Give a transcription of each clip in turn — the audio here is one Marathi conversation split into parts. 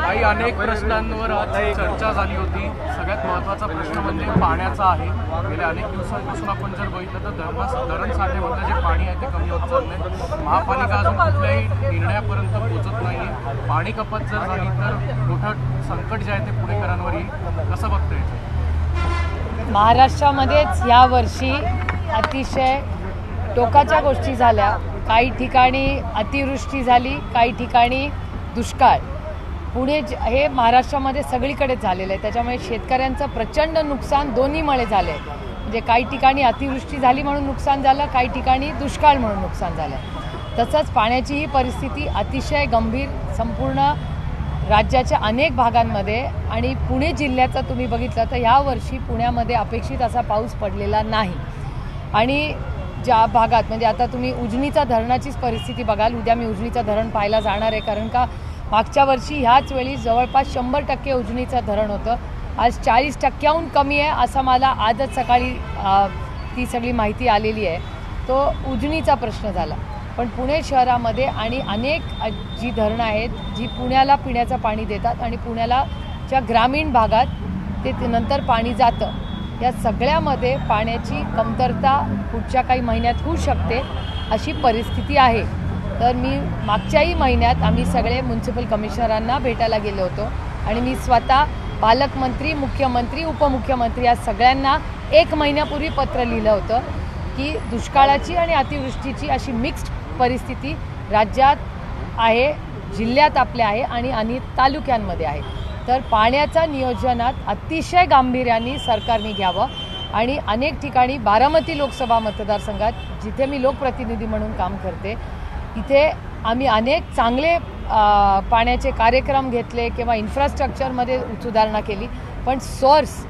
काही अनेक प्रश्नांवर आज चर्चा झाली होती. सगळ्यात महत्त्वाचा प्रश्न म्हणजे पाण्याचा आहे. गेल्या अनेक दिवसांपासून आपण जर बघितलं तर धरणा धरण साठ्यामधलं जे पाणी आहे ते कमी होत चाललंय. महापालिका अजून कुठल्याही निर्णयापर्यंत पोहोचत नाही पाणी कपात जर झाली तर मोठं संकट जे आहे ते पुणेकरांवर येईल. कसं बघतंय? महाराष्ट्रामध्येच या वर्षी अतिशय टोकाच्या गोष्टी झाल्या. काही ठिकाणी अतिवृष्टी झाली काही ठिकाणी दुष्काळ. पुणे ज- हे महाराष्ट्रामध्ये सगळीकडेच झालेलं आहे. त्याच्यामुळे शेतकऱ्यांचं प्रचंड नुकसान दोन्हीमुळे झालं आहे म्हणजे काही ठिकाणी अतिवृष्टी झाली म्हणून नुकसान झालं काही ठिकाणी दुष्काळ म्हणून नुकसान झालं तसंच पाण्याची ही परिस्थिती अतिशय गंभीर संपूर्ण राज्याच्या अनेक भागांमध्ये आणि पुणे जिल्ह्याचं तुम्ही बघितलं तर यावर्षी पुण्यामध्ये अपेक्षित असा पाऊस पडलेला नाही. आणि ज्या भागात म्हणजे आता तुम्ही उजनीचा धरणाचीच परिस्थिती बघाल उद्या मी उजनीचं धरण पाहायला जाणार आहे कारण का मागच्या वर्षी ह्याच वेळी जवळपास शंभर टक्के उजनीचं धरण होतं. आज चाळीस टक्क्याहून कमी आहे असं मला आजच सकाळी ती सगळी माहिती आलेली आहे. तो उजनीचा प्रश्न झाला. पण पुणे शहरामध्ये आणि अनेक जी धरणं आहेत जी पुण्याला पिण्याचं पाणी देतात आणि पुण्याला ज्या ग्रामीण भागात ते नंतर पाणी जातं या सगळ्यामध्ये पाण्याची कमतरता पुढच्या काही महिन्यात होऊ शकते अशी परिस्थिती आहे. तर मी मागच्याही महिन्यात आम्ही सगळे म्युन्सिपल कमिशनरांना भेटायला गेलो होतो. आणि मी स्वतः पालकमंत्री मुख्यमंत्री उपमुख्यमंत्री या सगळ्यांना एक महिन्यापूर्वी पत्र लिहिलं होतं की दुष्काळाची आणि अतिवृष्टीची अशी मिक्स्ड परिस्थिती राज्यात आहे जिल्ह्यात आपल्या आहे आणि आणि तालुक्यांमध्ये आहे. तर पाण्याच्या नियोजनात अतिशय गांभीर्याने सरकारने घ्यावं आणि अनेक ठिकाणी बारामती लोकसभा मतदारसंघात जिथे मी लोकप्रतिनिधी म्हणून काम करते इथे आम्ही अनेक चांगले पाण्याचे कार्यक्रम घेतले किंवा इन्फ्रास्ट्रक्चरमध्ये सुधारणा केली. पण सोर्स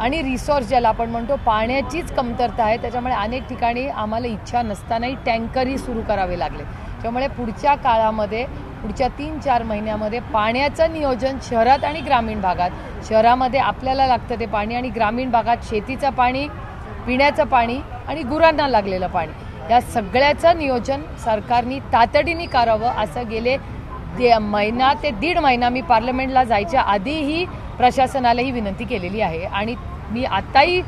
आणि रिसोर्स ज्याला आपण म्हणतो पाण्याचीच कमतरता आहे. त्याच्यामुळे अनेक ठिकाणी आम्हाला इच्छा नसतानाही टँकरही सुरू करावे लागले. त्यामुळे पुढच्या काळामध्ये पुढच्या तीन चार महिन्यामध्ये पाण्याचं नियोजन शहरात आणि ग्रामीण भागात शहरामध्ये आपल्याला लागतं ते पाणी आणि ग्रामीण भागात शेतीचं पाणी पिण्याचं पाणी आणि गुरांना लागलेलं पाणी. या सगळ्याचं नियोजन सरकारने तातडीने करावं असं गेले दे महिना ते दीड महिना मी पार्लमेंटला जायच्या आधीही प्रशासनाला ही विनंती केलेली आहे. आणि मी आत्ताही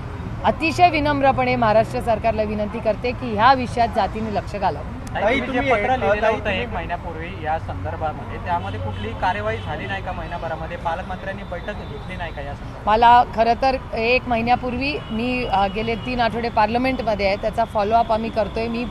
अतिशय विनम्रपणे महाराष्ट्र सरकारला विनंती करते की ह्या विषयात जातीने लक्ष घालावं. ताई, तुम्ही जे पत्र अ, लिहिलेलं ताई, होतं तुम्ही- एक महिन्यापूर्वी या संदर्भामध्ये त्यामध्ये कुठलीही कार्यवाही झाली नाही का महिनाभरामध्ये पालकमंत्र्यांनी बैठक घेतली नाही का या संदर्भात? मला खरं तर एक महिन्यापूर्वी मी अ, गेले तीन आठवडे पार्लमेंटमध्ये आहे त्याचा फॉलोअप आम्ही करतोय. मी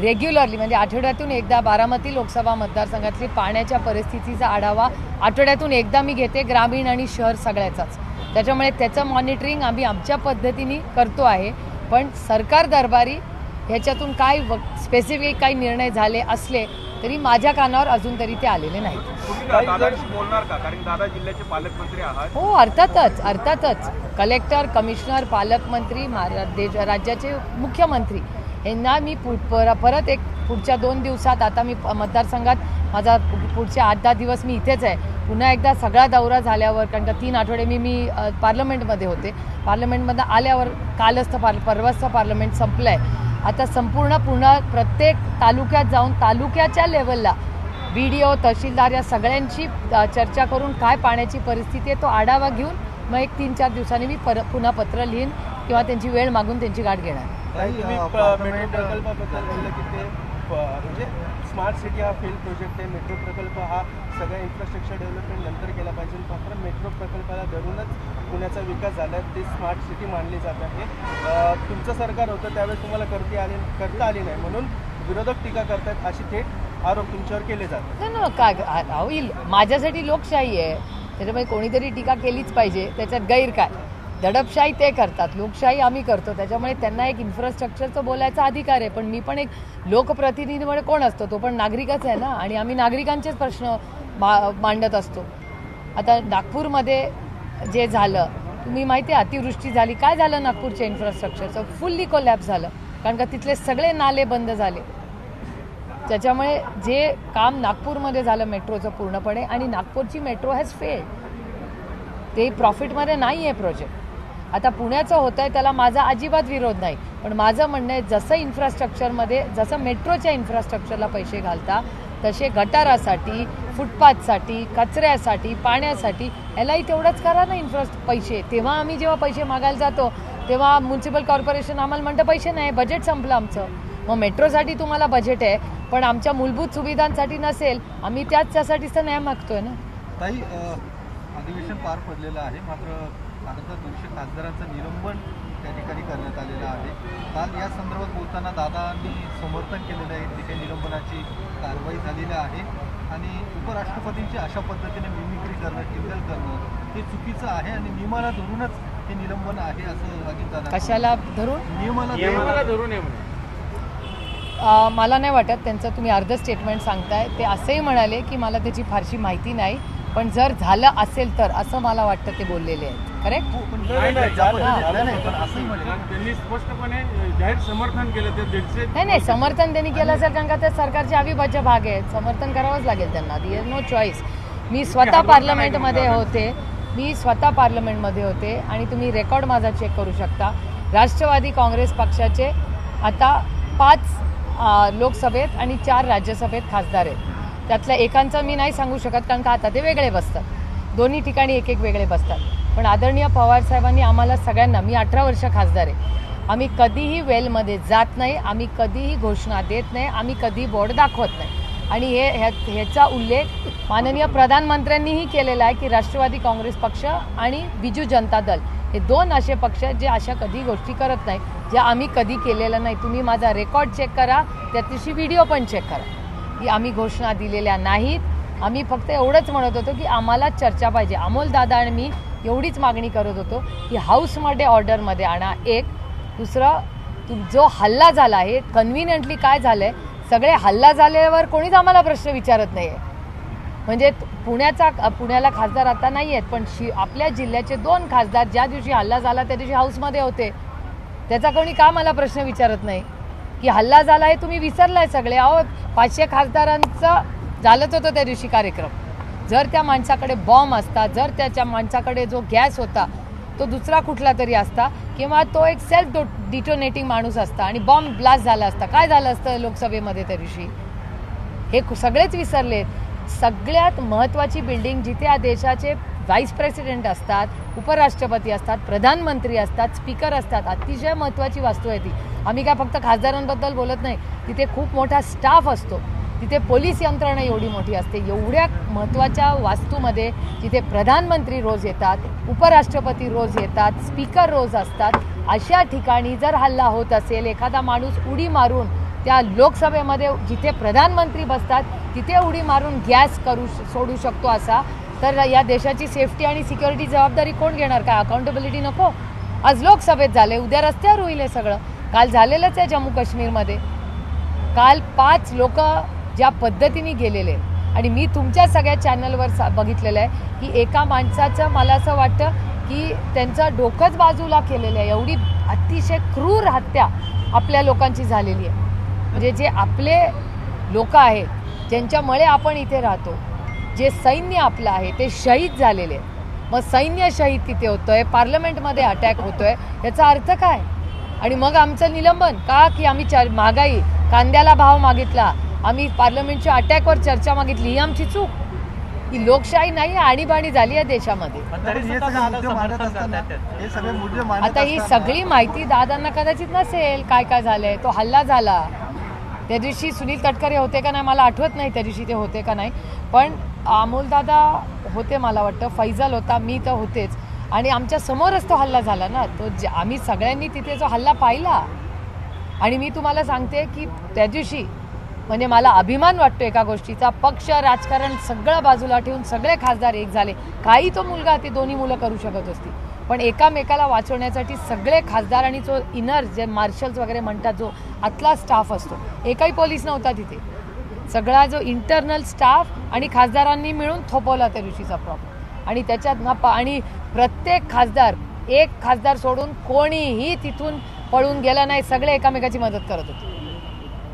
रेग्युलरली म्हणजे आठवड्यातून एकदा बारामती लोकसभा मतदारसंघातली पाण्याच्या परिस्थितीचा आढावा आठवड्यातून एकदा मी घेते ग्रामीण आणि शहर सगळ्याचाच. त्याच्यामुळे त्याचं मॉनिटरिंग आम्ही आमच्या पद्धतीने करतो आहे. पण सरकार दरबारी ह्याच्यातून काय स्पेसिफिक काही निर्णय झाले असले तरी माझ्या कानावर अजून तरी ते आलेले नाहीत. हो अर्थातच अर्थातच. कलेक्टर कमिशनर पालकमंत्री देश राज्याचे मुख्यमंत्री यांना मी परत एक पुढच्या दोन दिवसात आता मी मतदारसंघात माझा पुढचे आठ दहा दिवस मी इथेच आहे. पुन्हा एकदा सगळा दौरा झाल्यावर कारण का तीन आठवडे मी मी पार्लमेंटमध्ये होते. पार्लमेंटमध्ये आल्यावर कालच तर पार परवाच तर पार्लमेंट संपलं आहे आता संपूर्ण पुन्हा प्रत्येक तालुक्यात जाऊन तालुक्याच्या लेवलला बी डी ओ तहसीलदार या सगळ्यांची अ, चर्चा करून काय पाण्याची परिस्थिती आहे तो आढावा घेऊन मग एक तीन चार दिवसांनी मी पर पुन्हा पत्र लिहीन किंवा त्यांची वेळ मागून त्यांची गाठ घेणार. म्हणजे स्मार्ट सिटी हा फेल प्रोजेक्ट आहे. मेट्रो प्रकल्प हा सगळ्या इन्फ्रास्ट्रक्चर डेव्हलपमेंट नंतर केला पाहिजे. मात्र मेट्रो प्रकल्पाला धरूनच पुण्याचा विकास झाला. आहे ते स्मार्ट सिटी मानली जात आहे. तुमचं सरकार होतं त्यावेळेस तुम्हाला करती आली करता आली नाही. म्हणून विरोधक टीका करतात अशी थेट आरोप तुमच्यावर केले जातात. ना काय होईल माझ्यासाठी लोकशाही आहे. त्याच्यामुळे कोणीतरी टीका केलीच पाहिजे. त्याच्यात गैर काय दडपशाही ते करतात. लोकशाही आम्ही करतो. त्याच्यामुळे त्यांना एक इन्फ्रास्ट्रक्चरचं बोलायचा अधिकार आहे. पण मी पण एक लोकप्रतिनिधी म्हणजे कोण असतो? तो पण नागरिकच आहे ना? आणि आम्ही नागरिकांचेच प्रश्न मा मांडत असतो. आता नागपूरमध्ये जे झालं तुम्ही माहिती आहे अतिवृष्टी झाली. काय झालं नागपूरच्या इन्फ्रास्ट्रक्चरचं फुल्ली कोलॅप्स झालं. कारण का तिथले सगळे नाले बंद झाले. त्याच्यामुळे जे काम नागपूरमध्ये झालं मेट्रोचं पूर्णपणे आणि नागपूरची मेट्रो हॅज फेल्ड ते प्रॉफिटमध्ये नाही आहे प्रोजेक्ट आता पुण्याचं होत आहे त्याला माझा अजिबात विरोध नाही. पण माझं म्हणणं आहे जसं इन्फ्रास्ट्रक्चरमध्ये जसं मेट्रोच्या इन्फ्रास्ट्रक्चरला पैसे घालता तसे गटारासाठी फुटपाथसाठी कचऱ्यासाठी पाण्यासाठी यालाही तेवढंच करा ना इन्फ्रा पैसे. तेव्हा आम्ही जेव्हा पैसे मागायला जातो तेव्हा म्युन्सिपल कॉर्पोरेशन आम्हाला म्हणतं पैसे नाही बजेट संपलं आमचं. मग मेट्रोसाठी तुम्हाला बजेट आहे पण आमच्या मूलभूत सुविधांसाठी नसेल आम्ही त्याच त्यासाठीच तर न्याय मागतोय ना. अधिवेशन पार पडलेलं आहे मात्र आता दोनशे खासदारांचं निलंबन त्या ठिकाणी करण्यात आलेलं आहे. काल या संदर्भात बोलताना दादांनी समर्थन केलेलं आहे जी काही निलंबनाची कारवाई झालेली आहे. आणि उपराष्ट्रपतींची अशा पद्धतीने मिमिक्री करणं टिंगल करणं हे चुकीचं आहे आणि नियमाला धरूनच हे निलंबन आहे असं अजितदादा कशाला धरून? नियमाला नियमाला धरून आहे मला नाही वाटत त्यांचं तुम्ही अर्ध स्टेटमेंट सांगताय. ते असंही म्हणाले की मला त्याची फारशी माहिती नाही पण जर झालं असेल तर असं मला वाटतं ते बोललेले आहेत. करेक्ट हो, नाही, नाही, त्यांनी स्पष्टपणे जाहीर समर्थन केलं ते दीडशे नाही नाही समर्थन त्यांनी केलं असेल कारण का ते सरकारचे अविभाज्य भाग आहेत. समर्थन करावंच लागेल त्यांना. दी नो चॉईस मी स्वतः पार्लमेंटमध्ये. होते. मी स्वतः पार्लमेंटमध्ये होते आणि तुम्ही रेकॉर्ड माझा चेक करू शकता. राष्ट्रवादी काँग्रेस पक्षाचे आता पाच लोकसभेत आणि चार राज्यसभेत खासदार आहेत. त्यातल्या एकांचं मी नाही सांगू शकत कारण का आता ते वेगळे बसतात. दोन्ही ठिकाणी एक एक वेगळे बसतात. पण आदरणीय पवार साहेबांनी आम्हाला सगळ्यांना मी अठरा वर्ष खासदार आहे आम्ही कधीही वेलमध्ये जात नाही आम्ही कधीही घोषणा देत नाही आम्ही कधी बोर्ड दाखवत नाही. आणि हे ह्या ह्याचा उल्लेख माननीय प्रधानमंत्र्यांनीही केलेला आहे की राष्ट्रवादी काँग्रेस पक्ष आणि बिजू जनता दल हे दोन असे पक्ष जे अशा कधी गोष्टी करत नाही ज्या आम्ही कधी केलेलं नाही. तुम्ही माझा रेकॉर्ड चेक करा त्या दिवशी व्हिडिओ पण चेक करा. की आम्ही घोषणा दिलेल्या नाहीत. आम्ही फक्त एवढंच म्हणत होतो की आम्हाला चर्चा पाहिजे. अमोल दादा आणि मी एवढीच मागणी करत होतो की हाऊसमध्ये ऑर्डरमध्ये आणा. एक दुसरं तुम जो हल्ला झाला आहे कन्व्हिनियंटली काय झालं आहे सगळे हल्ला झाल्यावर कोणीच आम्हाला प्रश्न विचारत नाही आहे म्हणजे पुण्याचा पुण्याला खासदार आता नाही आहेत पण शि आपल्या जिल्ह्याचे दोन खासदार ज्या दिवशी हल्ला झाला त्या दिवशी हाऊसमध्ये होते. त्याचा कोणी का मला प्रश्न विचारत नाही? की हल्ला झाला आहे तुम्ही विसरलाय सगळे. अहो पाचशे खासदारांचं झालंच होतं त्या दिवशी कार्यक्रम. जर त्या माणसाकडे बॉम्ब असता जर त्याच्या माणसाकडे जो गॅस होता तो दुसरा कुठला तरी असता किंवा तो एक सेल्फ डो डिटोनेटिंग माणूस असता आणि बॉम्ब ब्लास्ट झाला असता काय झालं असतं लोकसभेमध्ये त्या दिवशी? हे कु- सगळेच विसरलेत सगळ्यात महत्त्वाची बिल्डिंग जिथे या देशाचे व्हाईस प्रेसिडेंट असतात उपराष्ट्रपती असतात प्रधानमंत्री असतात स्पीकर असतात अतिशय महत्त्वाची वास्तू आहे ती. आम्ही काय फक्त खासदारांबद्दल बोलत नाही तिथे खूप मोठा स्टाफ असतो. तिथे पोलीस यंत्रणा एवढी मोठी असते. एवढ्या महत्त्वाच्या वास्तूमध्ये जिथे प्रधानमंत्री रोज येतात उपराष्ट्रपती रोज येतात स्पीकर रोज असतात. अशा ठिकाणी जर हल्ला होत असेल एखादा माणूस उडी मारून त्या लोकसभेमध्ये जिथे प्रधानमंत्री बसतात तिथे उडी मारून गॅस करू सोडू शकतो असा तर या देशाची सेफ्टी आणि सिक्युरिटी जबाबदारी कोण घेणार? काय अकाउंटेबिलिटी नको? आज लोकसभेत झाले उद्या रस्त्यावर होईल हे सगळं. काल झालेलंच आहे जम्मू काश्मीरमध्ये काल पाच लोक ज्या पद्धतीने गेलेले. आणि मी तुमच्या सगळ्या चॅनलवर सा बघितलेलं आहे की एका माणसाचं मला असं वाटतं की त्यांचं डोकंच बाजूला केलेलं आहे. एवढी अतिशय क्रूर हत्या आपल्या लोकांची झालेली आहे. म्हणजे जे आपले लोक आहेत ज्यांच्यामुळे आपण इथे राहतो जे सैन्य आपलं आहे ते शहीद झालेले आहेत. मग सैन्य शहीद तिथे होतोय पार्लमेंटमध्ये अटॅक होतोय याचा अर्थ काय? आणि मग आमचं निलंबन का की आम्ही चार महागाई कांद्याला भाव मागितला आम्ही पार्लमेंटच्या अटॅकवर चर्चा मागितली. ही आमची चूक. ही लोकशाही नाही आणीबाणी झाली आहे देशामध्ये. आता ही सगळी माहिती दादांना कदाचित नसेल काय काय झालंय. तो हल्ला झाला. त्या दिवशी सुनील तटकरे होते का नाही मला आठवत नाही त्या दिवशी ते होते का नाही. पण अमोलदादा होते मला वाटतं. फैजल होता मी तर होतेच. आणि आमच्या समोरच तो हल्ला झाला ना. तो आम्ही सगळ्यांनी तिथे जो हल्ला पाहिला. आणि मी तुम्हाला सांगते की त्या दिवशी म्हणजे मला अभिमान वाटतो एका गोष्टीचा. पक्ष राजकारण सगळं बाजूला ठेवून सगळे खासदार एक झाले. काही तो मुलगा ते दोन्ही मुलं करू शकत असती. पण एकामेकाला वाचवण्यासाठी सगळे खासदार आणि जो इनर जे मार्शल्स वगैरे म्हणतात जो आतला स्टाफ असतो एकही पोलीस नव्हता तिथे. सगळा जो इंटरनल स्टाफ आणि खासदारांनी मिळून थोपवला त्या दिवशीचा प्रॉब्लेम आणि त्याच्यात ना आणि प्रत्येक खासदार एक खासदार सोडून कोणीही तिथून पळून गेला नाही सगळे एकामेकाची मदत करत होते.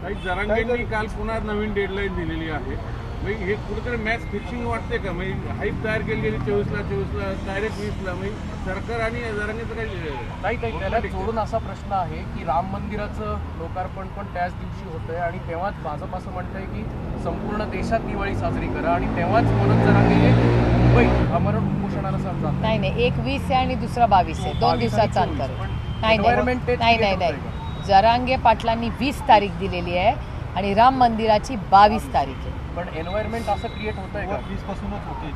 काही जरांगेंनी काल पुन्हा नवीन डेडलाईन दिलेली आहे. म्हणजे हे कुठेतरी मॅच फिक्सिंग वाटते का? म्हणजे हाईप तयार केली गेली चोवीसला चोवीसला डायरेक्ट वीसला. म्हणजे सरकार आणि जरांगीचं काही नाही ताई त्याला जोडून असा प्रश्न आहे की राम मंदिराचं लोकार्पण पण त्याच दिवशी होतंय आणि तेव्हाच भाजप असं म्हणतंय की संपूर्ण देशात दिवाळी साजरी करा आणि तेव्हाच मनोज जरांगे हे मुंबईत आमरण उपोषणाला समजा नाही नाही एक वीस आहे आणि दुसरा बावीस आहे. दोन बावीस आणि दिवसाचं. अंतर पण नाही नाही नाही जरांगे पाटलांनी वीस तारीख दिलेली आहे आणि राम मंदिराची बावीस तारीख आहे. पण एन्व्हायरमेंट असं क्रिएट होतंय का? वीस पासूनच होते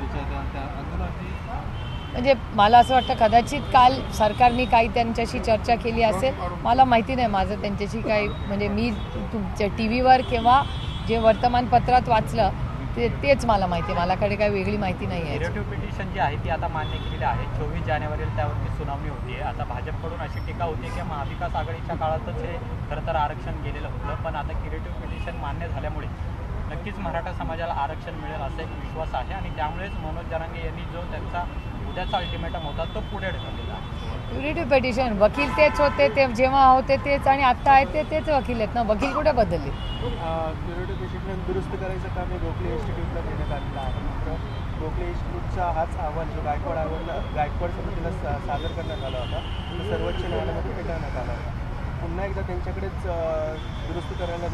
म्हणजे मला असं वाटतं कदाचित काल सरकारने काही त्यांच्याशी चर्चा केली असेल. मला माहिती नाही माझं त्यांच्याशी काही म्हणजे मी तुमच्या टी व्हीवर किंवा जे वर्तमानपत्रात वाचलं ते तेच मला माहिती आहे. मलाकडे काही वेगळी माहिती नाही आहे. निगेटिव्ह पिटिशन जी आहे ती आता मान्य केलेली आहे. चोवीस जानेवारीला त्यावरती सुनावणी होती. आहे आता भाजपकडून अशी टीका होती की महाविकास आघाडीच्या काळातच हे खरं तर आरक्षण गेलेलं होतं. पण आता क्रिएटिव्ह पिटिशन मान्य झाल्यामुळे नक्कीच मराठा समाजाला आरक्षण मिळेल असा एक विश्वास आहे. आणि त्यामुळेच मनोज जरांगे यांनी जो त्यांचा उद्याचा अल्टिमेटम होता तो पुढे ढकललेला आहे. क्युरेटिव्ह पिटिशन वकील तेच होते ते जेव्हा होते तेच आणि आत्ता आहेत ते तेच वकील आहेत ना? वकील कुठे बदलले? क्युरेटिव्ह पिटिशन दुरुस्त करायचं काम हे गोखले इन्स्टिट्यूटला देण्यात आलेलं आहे. मात्र गोखले इन्स्टिट्यूटचा हाच अहवाल जो गायकवाड अहवाल गायकवाड समितीला सा- सादर करण्यात आला होता तो सर्वोच्च न्यायालयामध्ये फेटाळण्यात आला होता. पुन्हा एकदा त्यांच्याकडेच दुरुस्त करायला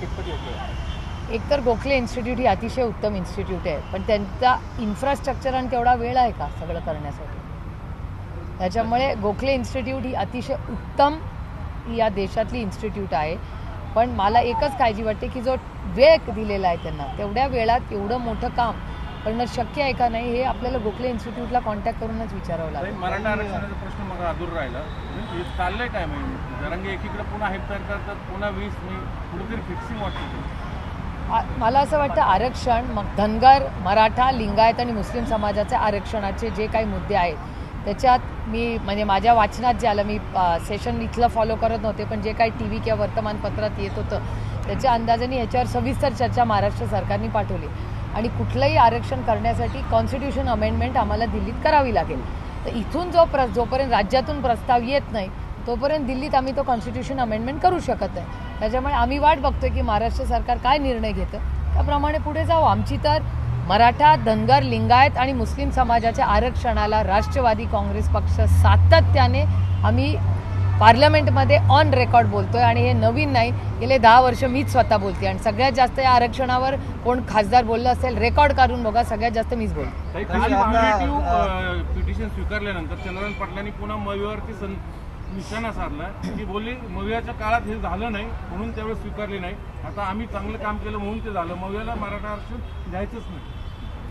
कितपत योग्य एकतर गोखले इन्स्टिट्यूट ही अतिशय उत्तम इन्स्टिट्यूट आहे पण त्यांचा इन्फ्रास्ट्रक्चर आणि तेवढा वेळ आहे का सगळं करण्यासाठी? त्याच्यामुळे गोखले इन्स्टिट्यूट ही अतिशय उत्तम या देशातली इन्स्टिट्यूट आहे. पण मला एकच काळजी वाटते की जो वेळ दिलेला आहे त्यांना तेवढ्या वेळात एवढं मोठं काम करणं शक्य आहे का नाही हे आपल्याला गोखले इन्स्टिट्यूटला कॉन्टॅक्ट करूनच विचारावं लागेल. मराठा आरक्षणाचा प्रश्न मग अधूर राहिला. म्हणजे चाललंय काय म्हणजे जरांगे एकीकडे पुन्हा तयार करतात पुन्हा वीस म्हणजे कुठेतरी फिक्सिंग वाटते. मला असं वाटतं आरक्षण मग धनगर मराठा लिंगायत आणि मुस्लिम समाजाचे आरक्षणाचे जे काही मुद्दे आहेत त्याच्यात मी म्हणजे माझ्या वाचनात जे आलं मी सेशन इथलं फॉलो करत नव्हते पण जे काही टी व्ही किंवा वर्तमानपत्रात येत होतं त्याच्या अंदाजाने ह्याच्यावर सविस्तर चर्चा महाराष्ट्र सरकारने पाठवली. आणि कुठलंही आरक्षण करण्यासाठी कॉन्स्टिट्यूशन अमेंडमेंट आम्हाला दिल्लीत करावी लागेल. तर इथून जो प्र जोपर्यंत राज्यातून प्रस्ताव येत नाही तोपर्यंत दिल्लीत आम्ही तो कॉन्स्टिट्यूशन अमेंडमेंट करू शकत नाही. त्याच्यामुळे आम्ही वाट बघतोय की महाराष्ट्र सरकार काय निर्णय घेतं. त्याप्रमाणे पुढे जाऊ आमची तर मराठा धनगर लिंगायत आणि मुस्लिम समाजाच्या आरक्षणाला राष्ट्रवादी काँग्रेस पक्ष सातत्याने आम्ही पार्लमेंटमध्ये ऑन रेकॉर्ड बोलतोय आणि हे नवीन नाही. गेले दहा वर्ष मीच स्वतः बोलते आणि सगळ्यात जास्त या आरक्षणावर कोण खासदार बोललं असेल रेकॉर्ड काढून बघा सगळ्यात जास्त मीच बोलते. पिटिशन स्वीकारल्यानंतर चंद्रकांत पाटलांनी पुन्हा मवियावरती सं निशाणा साधला ती बोलली मवियाच्या काळात हे झालं नाही म्हणून त्यावेळेस स्वीकारले नाही. आता आम्ही चांगलं काम केलं म्हणून ते झालं. मवियाला मराठा आरक्षण द्यायचंच नाही.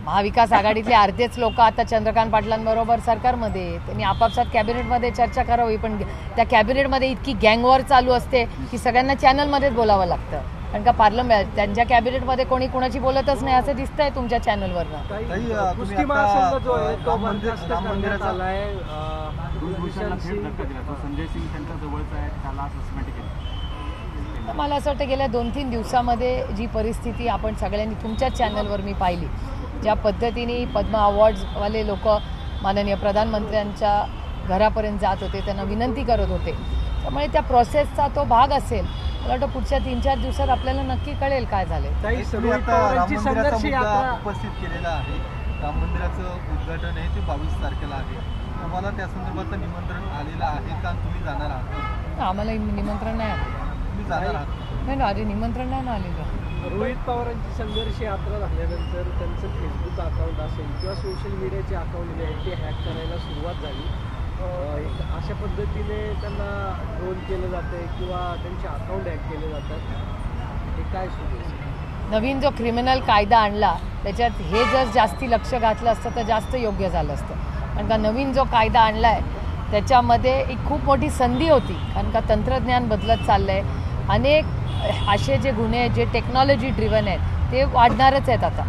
महाविकास आघाडीतले अर्धेच लोक आता चंद्रकांत पाटलांबरोबर सरकारमध्ये. त्यांनी आपापसात कॅबिनेटमध्ये चर्चा करावी पण त्या कॅबिनेटमध्ये इतकी गँगवॉर चालू असते की सगळ्यांना चॅनलमध्येच बोलावं लागतं. कारण का पार्लमेंट त्यांच्या कॅबिनेटमध्ये कोणी कुणाची बोलतच नाही असं दिसतंय तुमच्या चॅनलवरनं. ताई, अ, तुम्ही आता, अ, राम मंदिर राम मंदिराचा भूषणला थेट धक्का दिला. तो संजय सिंग त्यांच्या जवळचा आहे केलं. तर मला असं वाटतं गेल्या दोन तीन दिवसामध्ये जी परिस्थिती आपण सगळ्यांनी तुमच्याच चॅनलवर मी पाहिली ज्या पद्धतीने पद्म अवॉर्ड्सवाले लोक माननीय प्रधानमंत्र्यांच्या घरापर्यंत जात होते त्यांना विनंती करत होते. त्यामुळे त्या प्रोसेसचा तो भाग असेल मला वाटतं पुढच्या तीन चार दिवसात आपल्याला नक्की कळेल काय झालंय. ताई, तुम्ही आता राम मंदिराचा मुद्दा उपस्थित केलेला आहे. राम मंदिराचं उद्घाटन आहे ते बावीस तारखेला आहे. तुम्हाला त्या संदर्भात निमंत्रण आलेलं आहे का? तुम्ही जाणार आहात? आम्हाला निमंत्रण नाही आलं. तुम्ही जाणार आहात? नाही ना अरे निमंत्रण नाही ना आलेलं. रोहित पवारांची संघर्ष यात्रा झाल्यानंतर त्यांचं फेसबुक अकाउंट असेल किंवा सोशल मीडियाचे अकाउंट जे आहेत ते हॅक करायला सुरुवात झाली. अशा पद्धतीने त्यांना ट्रोल केलं जाते किंवा त्यांचे अकाउंट हॅक केले जातात. हे काय सुरू नवीन जो क्रिमिनल कायदा आणला त्याच्यात हे जर जास्ती लक्ष घातलं असतं तर जास्त योग्य झालं असतं. कारण का नवीन जो कायदा आणला आहे त्याच्यामध्ये एक खूप मोठी संधी होती. कारण का तंत्रज्ञान बदलत चाललं आहे अनेक असे जे गुन्हे आहेत जे टेक्नॉलॉजी ड्रिवन आहेत ते वाढणारच आहेत आता.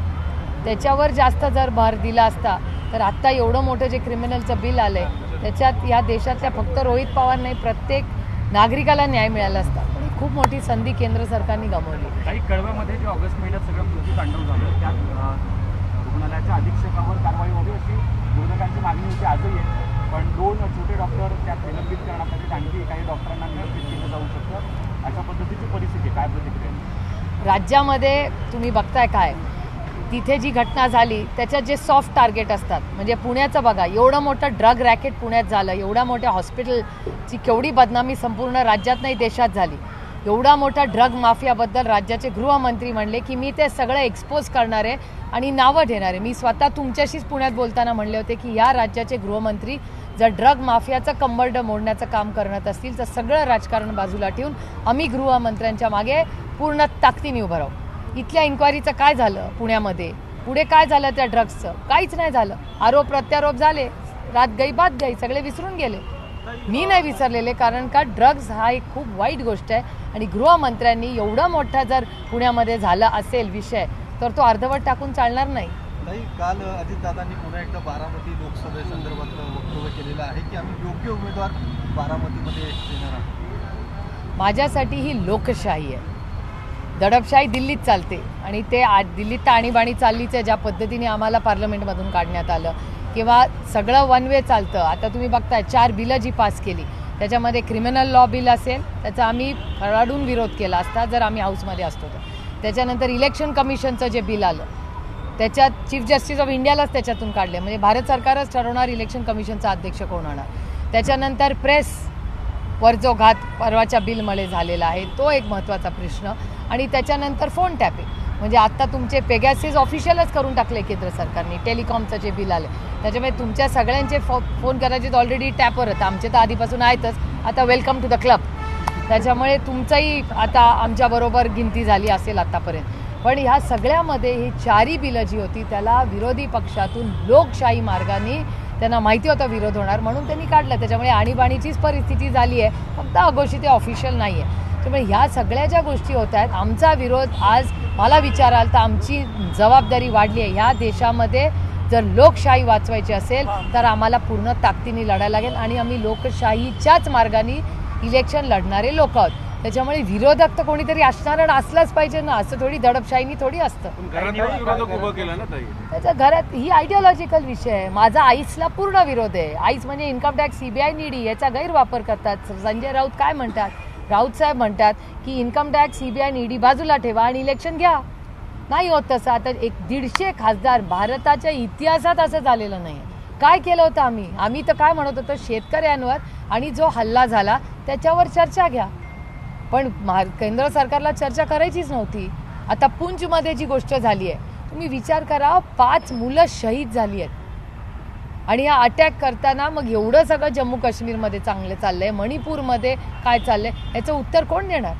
त्याच्यावर जास्त जर भर दिला असता तर आत्ता एवढं मोठं जे क्रिमिनलचं बिल आलं आहे त्याच्यात या देशातल्या फक्त रोहित पवार नाही प्रत्येक नागरिकाला न्याय मिळाला असता पण खूप मोठी संधी केंद्र सरकारने गमावली काही कळव्यामध्ये जे ऑगस्ट महिन्यात सगळं कृती तांडव झालं त्यात अ, रुग्णालयाच्या अधीक्षकावर कारवाई व्हावी अशी विरोधकांची मागणी होती आजही आहे पण दोन छोटे डॉक्टर त्यात निलंबित करण्यात आले आणखी काही डॉक्टरांना निलंबित केलं जाऊ शकतं अशा पद्धतीची परिस्थिती. काय प्रतिक्रिया? राज्यामध्ये तुम्ही बघताय काय तिथे जी घटना झाली त्याच्यात जे सॉफ्ट टार्गेट असतात म्हणजे पुण्याचं बघा एवढं मोठं ड्रग रॅकेट पुण्यात झालं एवढ्या मोठ्या हॉस्पिटलची केवढी बदनामी संपूर्ण राज्यात नाही देशात झाली. एवढा मोठा ड्रग माफियाबद्दल राज्याचे गृहमंत्री म्हणले की मी ते सगळं एक्सपोज करणार आहे आणि नावं घेणार आहे. मी स्वतः तुमच्याशीच पुण्यात बोलताना म्हणले होते की या राज्याचे गृहमंत्री जर ड्रग माफियाचं कंबरड मोडण्याचं काम करत असतील तर सगळं राजकारण बाजूला ठेवून आम्ही गृहमंत्र्यांच्या मागे पूर्ण ताकदीने उभं राहू. इथल्या इन्क्वायरीचं काय झालं पुण्यामध्ये? पुढे काय झालं त्या ड्रग्सचं काहीच नाही झालं. आरोप प्रत्यारोप झाले. रात गई बात गई. सगळे विसरून गेले. मी नाही विसरलेले कारण का ड्रग्ज हा एक खूप वाईट गोष्ट आहे आणि गृहमंत्र्यांनी एवढा मोठा जर पुण्यामध्ये झाला असेल विषय तर तो अर्धवट टाकून चालणार नाही. काल अजितदादांनी पुन्हा एकदा बारामती लोकसभेसंदर्भातलं वक्तव्य केलेलं आहे की आम्ही योग्य उमेदवार बारामतीमध्ये देणार आहोत. माझ्यासाठी ही लोकशाही आहे. दडपशाही दिल्लीत चालते. आणि ते आ दिल्लीत तर आणीबाणी चाललीच आहे ज्या पद्धतीने आम्हाला पार्लमेंटमधून काढण्यात आलं. किंवा सगळं वन वे चालतं. आता तुम्ही बघताय चार बिलं जी पास केली. त्याच्यामध्ये क्रिमिनल लॉ बिल असेल त्याचा आम्ही खराडून विरोध केला असता जर आम्ही हाऊसमध्ये असतो तर. त्याच्यानंतर इलेक्शन कमिशनचं जे बिल आलं त्याच्यात चीफ जस्टिस ऑफ इंडियालाच त्याच्यातून काढले. म्हणजे भारत सरकारच ठरवणार इलेक्शन कमिशनचा अध्यक्ष कोण होणार. त्याच्यानंतर प्रेस वर जो घात परवाच्या बिलमध्ये झालेला आहे तो एक महत्त्वाचा प्रश्न. आणि त्याच्यानंतर फोन टॅपिंग म्हणजे आत्ता तुमचे पेगॅसिस ऑफिशियलच करून टाकले केंद्र सरकारने टेलिकॉमचं जे बिल आलं. त्याच्यामुळे तुमच्या सगळ्यांचे फो फोन करायचे ऑलरेडी टॅपवर होतं आमचे तर आधीपासून आहेतच. आता वेलकम टू द क्लब त्याच्यामुळे तुमचंही आता आमच्याबरोबर गिनती झाली असेल आत्तापर्यंत पण ह्या सगळ्यामध्ये ही चारी बिलं जी होती त्याला विरोधी पक्षातून लोकशाही मार्गाने त्यांना माहिती होतं विरोध होणार म्हणून त्यांनी काढलं. त्याच्यामुळे आणीबाणीचीच परिस्थिती झाली आहे फक्त अघोषित ते ऑफिशियल नाही आहे त्यामुळे ह्या सगळ्या ज्या गोष्टी होत आहेत आमचा विरोध आज मला विचाराल तर आमची जबाबदारी वाढली आहे. ह्या देशामध्ये जर लोकशाही वाचवायची असेल तर आम्हाला पूर्ण ताकदीने लढायला लागेल आणि आम्ही लोकशाहीच्याच मार्गाने इलेक्शन लढणारे लोक आहोत. त्याच्यामुळे विरोधक तर कोणीतरी असणार आणि असलाच पाहिजे ना असं थोडी दडपशाहीनी थोडी असतं. त्याच्या घरात ही आयडिओलॉजिकल विषय आहे. माझा आईसला पूर्ण विरोध आहे. आईस म्हणजे इन्कम टॅक्स सीबीआय निडी याचा गैरवापर करतात. संजय राऊत काय म्हणतात? राऊत साहेब म्हणतात की इन्कम टॅक्स सीबीआय ईडी बाजूला ठेवा आणि इलेक्शन घ्या. नाही होत तसं. आता एक दीडशे खासदार भारताच्या इतिहासात असं झालेलं नाही. काय केलं होतं आम्ही? आम्ही तर काय म्हणत होतो? शेतकऱ्यांवर आणि जो हल्ला झाला त्याच्यावर चर्चा घ्या. पण महा केंद्र सरकारला चर्चा करायचीच नव्हती. आता पुंचमध्ये जी गोष्ट झाली आहे तुम्ही विचार करा पाच मुलं शहीद झाली आहेत. आणि हा अटॅक करताना मग एवढं सगळं जम्मू काश्मीरमध्ये चांगलं चाललंय मणिपूरमध्ये काय चाललंय याचं उत्तर कोण देणार?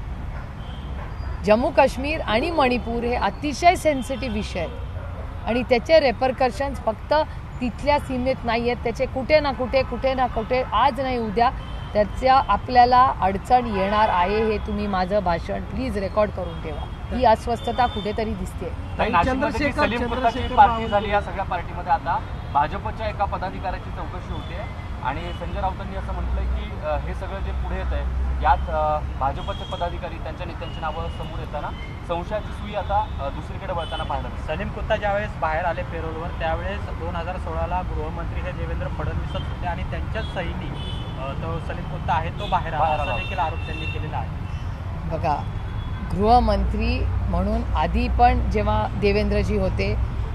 जम्मू काश्मीर आणि मणिपूर हे अतिशय सेन्सिटिव्ह विषय आहेत. आणि त्याचे रेपरकर्शन्स फक्त तिथल्या सीमेत नाही आहेत त्याचे कुठे ना कुठे कुठे ना कुठे आज नाही उद्या त्याच्या आपल्याला अडचण येणार आहे हे तुम्ही माझं भाषण प्लीज रेकॉर्ड करून ठेवा. ही अस्वस्थता कुठेतरी दिसते भाजपच्या एका पदाधिकाऱ्याची चौकशी होते आणि संजय राऊतांनी असं म्हटलंय की हे सगळं जे पुढे येत आहे यात भाजपचे पदाधिकारी त्यांच्या नेत्यांची नावं समोर येताना संशयाची सुई आता दुसरीकडे वळताना पाहायला मिळते. सलीम कुत्ता ज्यावेळेस बाहेर आले पेरोलवर त्यावेळेस दोन हजार सोळाला गृहमंत्री हे देवेंद्र फडणवीसच होते आणि त्यांच्याच सहीनी तो सलीम कुत्ता आहे तो बाहेर आला. बाहेर असा आला. देखील आरोप त्यांनी केलेला आहे. बघा गृहमंत्री म्हणून आधी पण जेव्हा देवेंद्रजी होते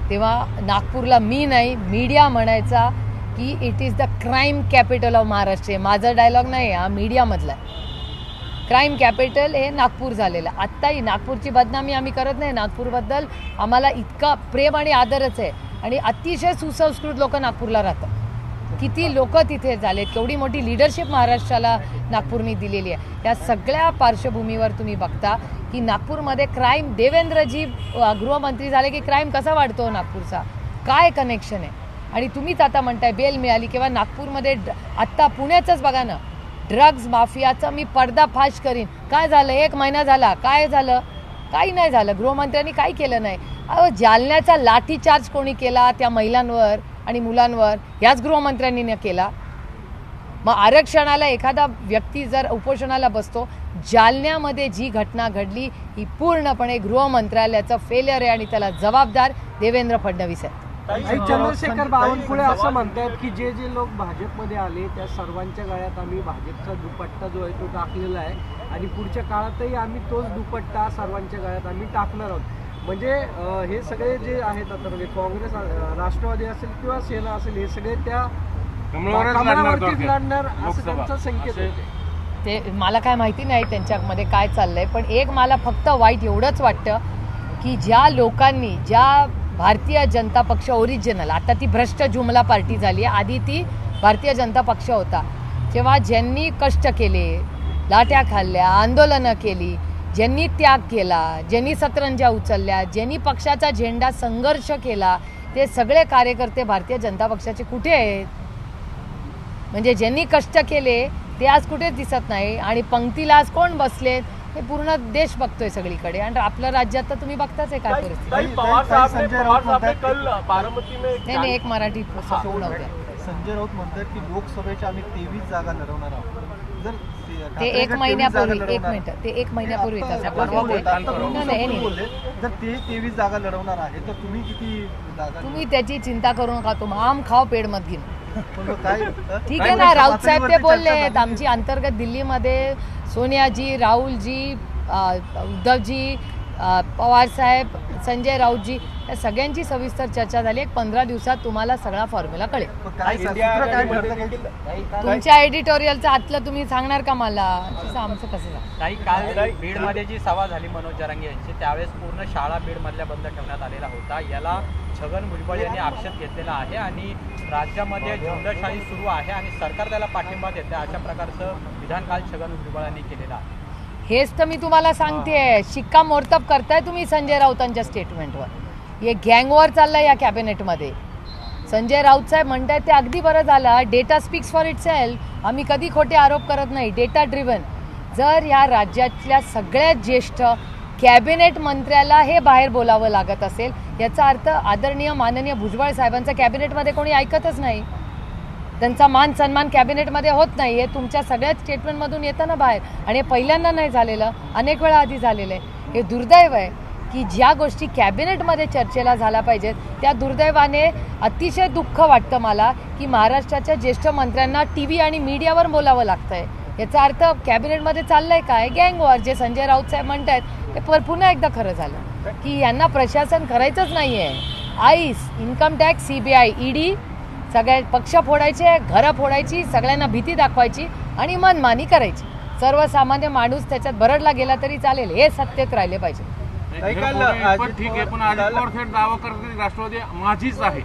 तेव्हा नागपूरला मी नाही मीडिया म्हणायचा की it is the crime capital of Maharashtra माझा डायलॉग नाही हा मीडियामधला आहे. क्राईम कॅपिटल हे नागपूर झालेलं आहे. आत्ताही नागपूरची बदनामी आम्ही करत नाही. नागपूरबद्दल आम्हाला इतका प्रेम आणि आदरच आहे. आणि अतिशय सुसंस्कृत लोक नागपूरला राहतात. किती लोक तिथे झालेत? केवढी मोठी लिडरशिप महाराष्ट्राला नागपूरनी दिलेली आहे. या सगळ्या पार्श्वभूमीवर तुम्ही बघता की नागपूरमध्ये क्राईम देवेंद्रजी गृहमंत्री झाले की क्राईम कसा वाढतो नागपूरचा? काय कनेक्शन आहे? आणि तुम्हीच आता म्हणताय बेल मिळाली किंवा नागपूरमध्ये ड- आत्ता पुण्याचंच बघा ना. ड्रग्ज माफियाचं मी पडदाफाश करीन. काय झालं? एक महिना झाला. काय झालं? काही नाही झालं. गृहमंत्र्यांनी काही केलं नाही. अहो जालन्याचा लाठीचार्ज कोणी केला त्या महिलांवर? आणि मुलांवर याच गृहमंत्र्यांनी न केला. मग आरक्षणाला एखादा व्यक्ती जर उपोषणाला बसतो जालन्यामध्ये जी घटना घडली ही पूर्णपणे गृहमंत्रालयाचं फेलियर आहे आणि त्याला जबाबदार देवेंद्र फडणवीस आहेत. चंद्रशेखर बावनकुळे असं म्हणतात की जे जे लोक भाजपमध्ये आले त्या सर्वांच्या गळ्यात आम्ही भाजपचा दुपट्टा जो आहे तो टाकलेला आहे. आणि पुढच्या काळातही आम्ही तोच दुपट्टा सर्वांच्या गळ्यात आम्ही टाकणार आहोत. म्हणजे हे सगळे जे आहेत आता म्हणजे काँग्रेस राष्ट्रवादी असेल किंवा सेना असेल हे सगळे त्या कमळावरच लढणार कमळावरतीच थोडक्यात. लढणार असं लोकसभा. त्यांचा संकेत असे- होते ते मला काय माहिती नाही त्यांच्यामध्ये काय चाललंय पण एक मला फक्त वाईट एवढंच वाटतं की ज्या लोकांनी ज्या भारतीय जनता पक्ष ओरिजिनल आता ती भ्रष्ट जुमला पार्टी झाली आहे आधी ती भारतीय जनता पक्ष होता जेव्हा ज्यांनी कष्ट केले लाट्या खाल्ल्या आंदोलनं केली ज्यांनी त्याग केला ज्यांनी सतरंजा उचलल्या ज्यांनी पक्षाचा झेंडा संघर्ष केला ते सगळे कार्यकर्ते भारतीय जनता पक्षाचे कुठे आहेत? म्हणजे ज्यांनी कष्ट केले ते आज कुठेच दिसत नाही आणि पंक्तीला आज कोण बसलेत हे पूर्ण देश बघतोय सगळीकडे. आणि आपल्या राज्यात तर तुम्ही बघताच आहे काय परिस्थिती. नाही नाही एक मराठी. संजय राऊत म्हणतात की लोकसभेच्या आम्ही तेवीस जागा लढवणार आहोत. जर ते- एक गट 23 महिन्यापूर्वी एक मिनिट ते एक महिन्यापूर्वी. तुम्ही जर ते तेवीस जागा लढवणार आहे तर तुम्ही किती जागा तुम्ही त्याची चिंता करू नका तुम आम खाओ पेड मत घेऊन ठीक आहे ना? राऊत साहेब ते बोलले. आमची अंतर्गत दिल्लीमध्ये सोनियाजी राहुलजी उद्धवजी अ, पवार साहेब संजय राऊतजी या सगळ्यांची सविस्तर चर्चा झाली. एक पंधरा दिवसात तुम्हाला सगळा फॉर्म्युला कळेल? तुमच्या एडिटोरियलचं आतलं तुम्ही सांगणार का मला? आमचं कसं सांग काही काल बीडमध्ये जी सभा झाली मनोज जरांगे यांची त्यावेळेस पूर्ण शाळा बीडमधल्या बंद ठेवण्यात आलेला होता. याला छगन भुजबळ यांनी आक्षेप घेतलेला आहे आणि राज्यामध्ये झुंडशाही सुरू आहे आणि सरकार त्याला पाठिंबा देते अशा प्रकारचं विधान काल छगन भुजबळांनी केलेलं आहे. हेच तर मी तुम्हाला सांगते शिक्का मोर्तब करताय तुम्ही संजय राऊतांच्या स्टेटमेंटवर हे गँगवर चाललंय या कॅबिनेटमध्ये संजय राऊत साहेब म्हणतायत ते अगदी बरं झालं. Data speaks for itself आम्ही कधी खोटे आरोप करत नाही. डेटा ड्रिव्हन जर या राज्यातल्या सगळ्यात ज्येष्ठ कॅबिनेट मंत्र्याला हे बाहेर बोलावं लागत असेल याचा अर्थ आदरणीय माननीय भुजबळ साहेबांचं कॅबिनेटमध्ये कोणी ऐकतच नाही. त्यांचा मान सन्मान कॅबिनेटमध्ये होत नाही हे तुमच्या सगळ्याच स्टेटमेंटमधून येतं ना बाहेर. आणि हे पहिल्यांदा नाही झालेलं अनेक वेळा आधी झालेलं आहे. हे दुर्दैव आहे की ज्या गोष्टी कॅबिनेटमध्ये चर्चेला झाल्या पाहिजेत त्या दुर्दैवाने अतिशय दुःख वाटतं मला की महाराष्ट्राच्या ज्येष्ठ मंत्र्यांना टी व्ही आणि मीडियावर बोलावं लागतं आहे याचा अर्थ कॅबिनेटमध्ये चाललंय काय? गँगवर जे संजय राऊत साहेब आहेत ते पर पुन्हा एकदा खरं झालं. की यांना प्रशासन करायचंच नाही आहे ice income tax C B I ED सगळ्या पक्ष फोडायचे घरं फोडायची सगळ्यांना भीती दाखवायची आणि मनमानी करायची. सर्वसामान्य माणूस त्याच्यात बरडला गेला तरी चालेल हे सत्तेत राहिले पाहिजे. हे ठीक आहे पण पवार- अजित पवार थेट दावा करते की राष्ट्रवादी माझीच आहे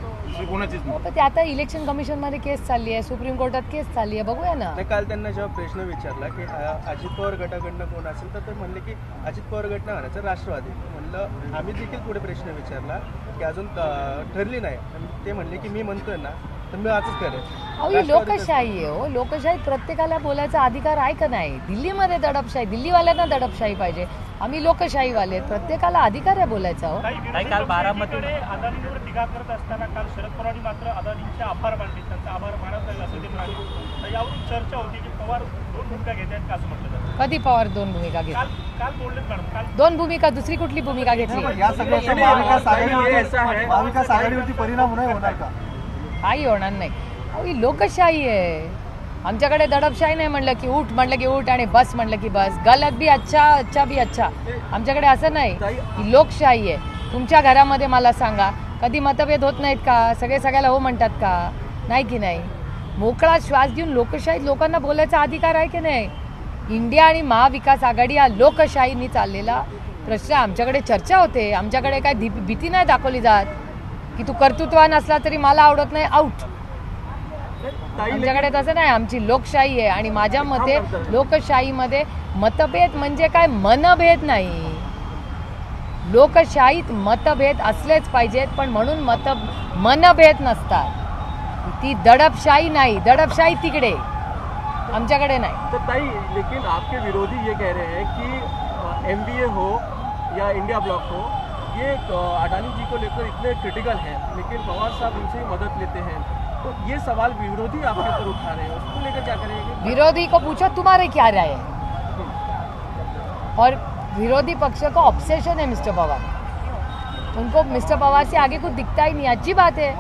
ते आता इलेक्शन कमिशनमध्ये केस चालली आहे सुप्रीम कोर्टात केस चालली आहे बघूया ना. काल त्यांना जेव्हा प्रश्न विचारला की अजित पवार गटाकडनं कोण असेल तर ते म्हणले की अजित पवार गट नाही म्हणायचं राष्ट्रवादी. म्हणलं आम्ही देखील पुढे प्रश्न विचारला की अजून ठरली नाही. आणि ते म्हणले की मी म्हणतोय ना मी आजच करेन. अहो ही लोकशाही आहे हो. लोकशाही प्रत्येकाला बोलायचा अधिकार आहे का नाही? दिल्लीमध्ये दडपशाही दिल्लीवाल्यांना दडपशाही पाहिजे. आम्ही लोकशाहीवाले आहेत. प्रत्येकाला अधिकार आहे बोलायचा हो. काल बारामती अदानींवर टीका करत असताना काल शरद पवारांनी मात्र अदानींचे आभार मानले त्यांचा आभार मानत नाही असं ते म्हणाले. तर यावरून चर्चा होती की पवार दोन भूमिका घेत आहेत का असं म्हटलं जातं. कधी पवार दोन भूमिका घेतली काल काल बोललेत मॅडम. काल दोन भूमिका दुसरी कुठली भूमिका घेतली? या सगळ्याचा महाविकास आघाडीवरती महाविकास आघाडीवरती परिणाम नाही होणार का? काही होणार नाही. अहो ही लोकशाही आहे. आमच्याकडे दडपशाही नाही म्हणलं की उठ म्हणलं की उठ आणि बस म्हणलं की बस. गलत बी अच्छा अच्छा बी अच्छा. आमच्याकडे असं नाही. ही लोकशाही आहे. तुमच्या घरामध्ये मला सांगा कधी मतभेद होत नाहीत का? सगळे सगळ्याला हो म्हणतात का? नाही की नाही? मोकळा श्वास देऊन लोकशाहीत लोकांना बोलायचा अधिकार आहे की नाही? इंडिया आणि महाविकास आघाडी हा लोकशाहीनी चाललेला प्रश्न. आमच्याकडे चर्चा होते. आमच्याकडे काय भीती नाही दाखवली जात. की तू कर्तृत्वान असला तरी मला आवडत नाही आउट आमच्याकडे तसं नाही आमची लोकशाही आहे आणि माझ्या मते लोकशाहीमध्ये मतभेद म्हणजे काय? मनभेद नाही. लोकशाहीत मतभेद असलेच पाहिजेत पण म्हणून मत मनभेद नसतात. ती दडपशाही नाही दडपशाही तिकडे. आमच्याकडे नाही. तो ताई लेकिन आपके विरोधी ये कह रहे हैं कि एम हो या इंडिया ब्लॉक हो ये अडानी जी को लेकर इतने क्रिटिकल हैं लेकिन पवार साहब उनसे ही मदद लेते हैं। तो ये सवाल विरोधी आपके ऊपर उठा रहे हैं, उसको लेकर क्या करेंगे? विरोधी को पूछो, तुम्हारे क्या राय है? और विरोधी पक्ष का ऑब्सेशन है, मिस्टर पवार। उनको, मिस्टर पवार से आगे कुछ दिखता ही नहीं, अच्छी बात है।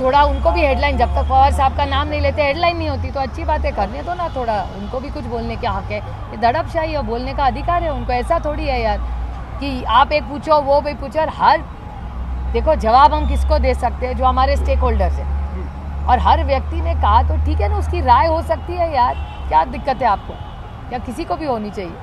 थोड़ा उनको भी हेडलाइन जब तक पवार साहब का नाम नहीं लेते हेडलाइन नहीं होती तो अच्छी बात है करने दो ना थोड़ा। उनको भी कुछ बोलने का हक है। ये दड़पशाही है बोलने का अधिकार है उनको, ऐसा थोड़ी है यार। कि आप एक पूछो वो भी पूछो और हर देखो जवाब हम किसको दे सकते हैं जो हमारे स्टेक होल्डर्स हैं। और हर व्यक्ति ने कहा तो ठीक है ना उसकी राय हो सकती है यार। क्या दिक्कत है आपको? या किसी को भी होनी चाहिए?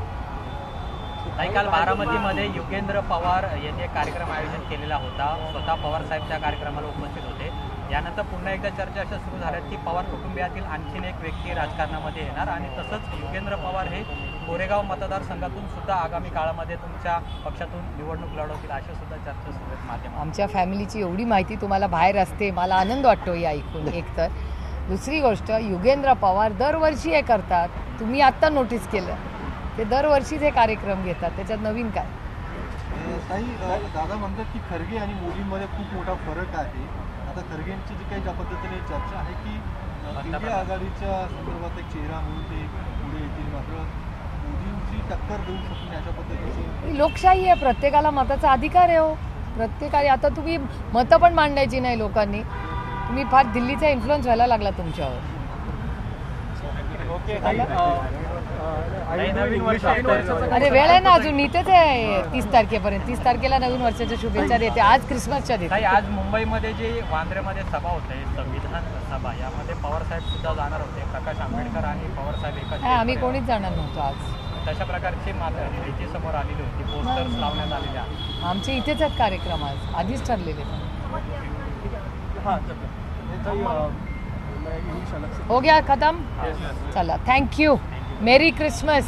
काल बारामतीमध्ये युगेंद्र पवार यांनी एक कार्यक्रम आयोजित केलेला होता. स्वतः पवार साहेब त्या कार्यक्रमाला उपस्थित होते. यानंतर पुन्हा एकदा चर्चा अशा सुरू झाल्यात की पवार कुटुंबियातील आणखीन एक व्यक्ती राजकारणामध्ये येणार आणि तसंच युगेंद्र पवार हे कोरेगाव मतदारसंघातून सुद्धा आगामी काळामध्ये तुमच्या पक्षातून निवडणूक लढवतील अशा सुद्धा चर्चा सुरू आहेत माध्यमात आमच्या फॅमिलीची एवढी माहिती तुम्हाला बाहेर असते मला आनंद वाटतो हे ऐकून. एक तर. दुसरी गोष्ट युगेंद्र पवार दरवर्षी हे करतात. तुम्ही आत्ता नोटीस केलं. ते दरवर्षीच हे कार्यक्रम घेतात. त्याच्यात नवीन काय? दादा म्हणतात की खरगे आणि मोदींमध्ये खूप मोठा फरक आहे. आता खरगेंची जी काही ज्या पद्धतीने चर्चा आहे की आघाडीच्या संदर्भात एक चेहरा म्हणून ते पुढे येतील मात्र ही लोकशाही आहे प्रत्येकाला मताचा अधिकार आहे हो. प्रत्येकाने आता तुम्ही मतं पण मांडायची नाही लोकांनी. तुम्ही फार दिल्लीचा इन्फ्लुअन्स व्हायला लागला तुमच्यावर. अरे वेळ आहे ना अजून इथेच आहे तीस तारखेपर्यंत. तीस तारखेला नवीन वर्षाच्या शुभेच्छा देते. आज क्रिसमसच्या देते आज मुंबईमध्ये जी वांद्र्यामध्ये सभा होते संविधान सभा यामध्ये पवार साहेब सुद्धा जाणार होते. प्रकाश आंबेडकर आणि पवार साहेब एकाच आम्ही कोणीच जाणार नव्हतो आज. तशा प्रकारची माहिती समोर आलेली होती. पोस्टर्स लावण्यात आलेले आहेत आमचे इथेच आहेत कार्यक्रम आज. आधीच ठरलेले. हो गया खत्म? चला थँक्यू मेरी क्रिसमस